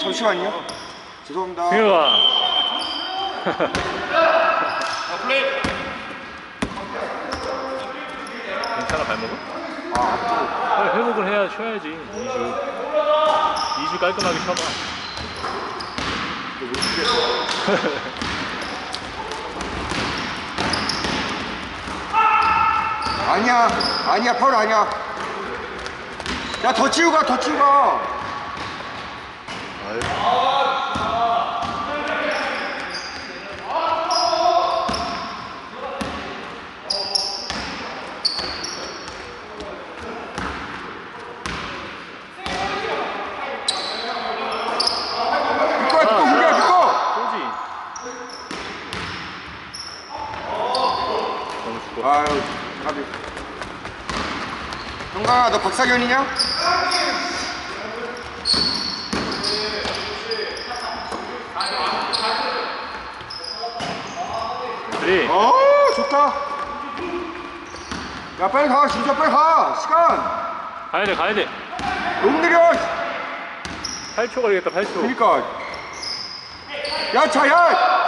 잠시만요. 죄송합니다. 승혁아. 괜찮아 발목은? 아, 아, 회복을 해야 쉬어야지 2주 2주 깔끔하게 쉬어봐. 아니야, 아니야, 파울 아니야. 야, 더 치우고 가, 더 치우고 가. 믿고, 믿고, 우리야, 믿고. 쏘지 너무 죽어 아유, 가비. 형가, 너 박사견이냐? 그래 어, 좋다. 야, 빨리 가, 진짜 빨리 가. 시간. 가야 돼 가야 돼 너무 느려. 8초 걸리겠다 8초 그니까. 야, 자, 야.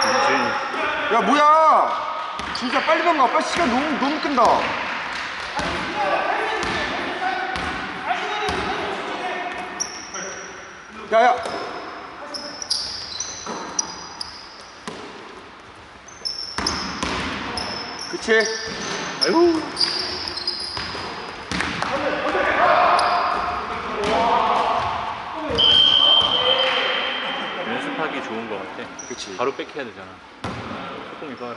그렇지 야, 뭐야. 진짜 빨리 넘가. 빨리 시간 너무, 너무 끈다. 야, 야. 그치? 아이고 연습하기 좋은 거 같아 그치. 바로 백해야 되잖아 이거 하라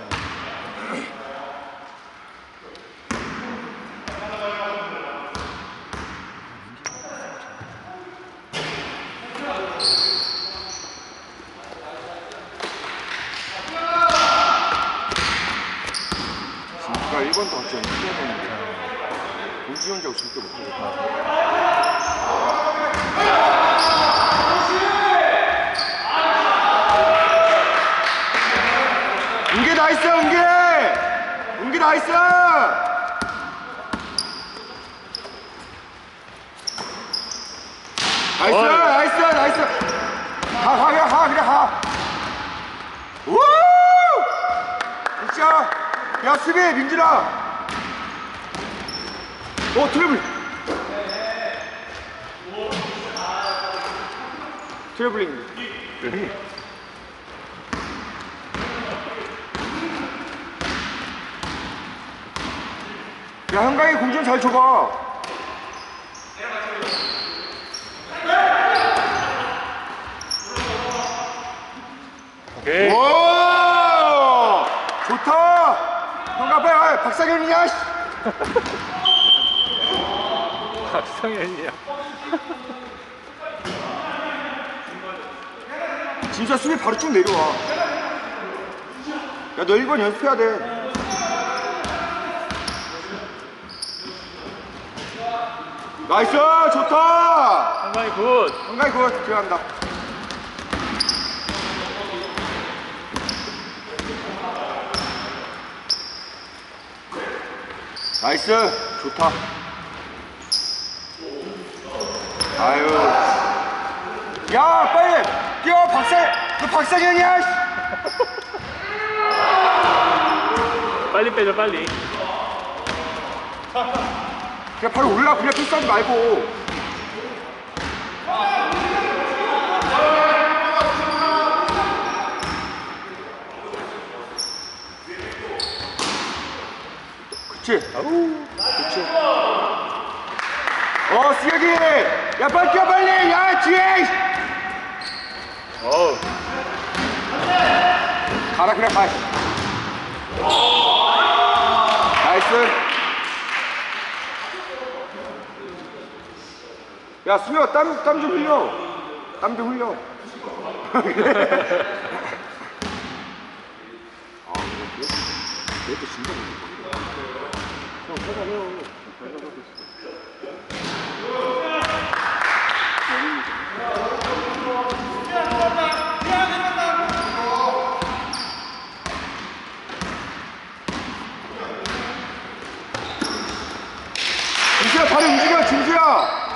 진짜 1번도 같이 연습해야 되는데. 우지 혼자 절대 못하겠다. 은기 나이스, 은기! 은기 나이스! 나이스, 어이. 나이스, 나이스! 가, 가, 그냥 가, 그냥 가! 우! 진짜! 야, 수비, 민준아! 어, 트래블! 트래블링. 야, 한강이 공 좀 잘 줘봐. 오케이 와! 좋다! 한강 빨리, 아, 박상현이냐, 씨! 박상현이야 진짜 수비 바로 쭉 내려와. 야, 너 1번 연습해야 돼. 나이스! 좋다! 한강이 굿 한강이 그거 들어간다. 나이스! 좋다. 아유. 야, 빨리! 뛰어, 박사! 너 박사경이야! 씨! 빨리 빼줘 빨리 그냥 바로 올라, 그냥 패스하지 말고. 그치? 아우 그치? 어, 수혁이! 야, 빨리 뛰어, 빨리! 야, 뒤에! 어우 가라, 그래, 가. 나이스. 야, 수혁, 땀, 땀 좀 흘려. 땀 좀 흘려. 아, 이거 그래도 진짜 형, 찾아내요. 찾아가고 있어. 진수야 다리 움직여 진수야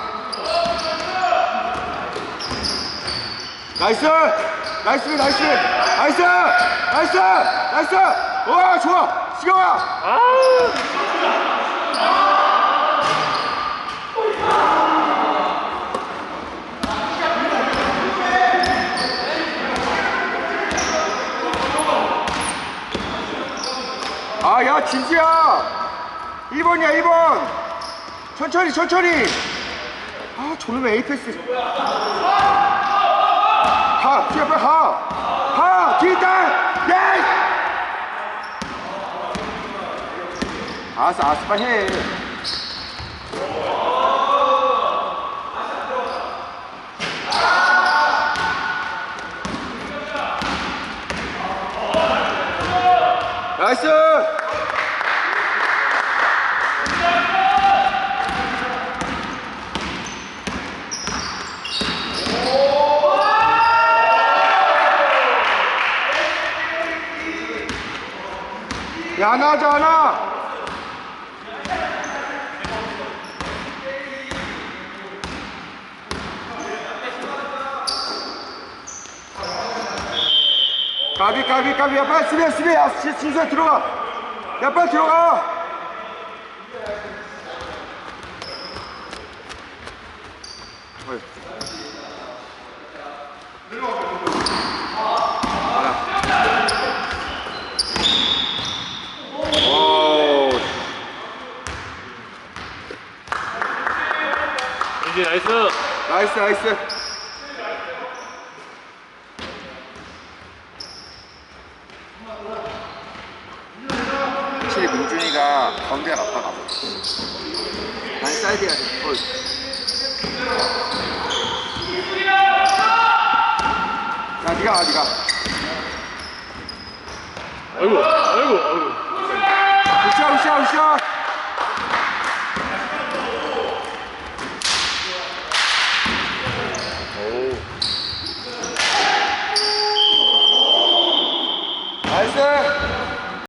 나이스! 나이스 나이스! 나이스! 나이스! 나이스! 와 좋아! 시경아! 아! 아야 진수야! 1번이야 1번 천천히 천천히! 아 저놈의 에이패스 가 뒤에 빨리 가가 뒤에 있다 예 알았어 알았어 빨리 해 나이스 하자, 하나. 까비, 까비, 까비. 야, 빨리 수비해, 수비해. 야, 진- 진수야, 들어가. 야, 빨리 들어가. 어이. 이제 나이스. 나이스 나이스 확실히 민준이가 가운데가 나빠가 아니 사이드 해야 돼 어이. 야 니가 가 니가 아이고, 아이고, 아이고. 우샤 우샤 우샤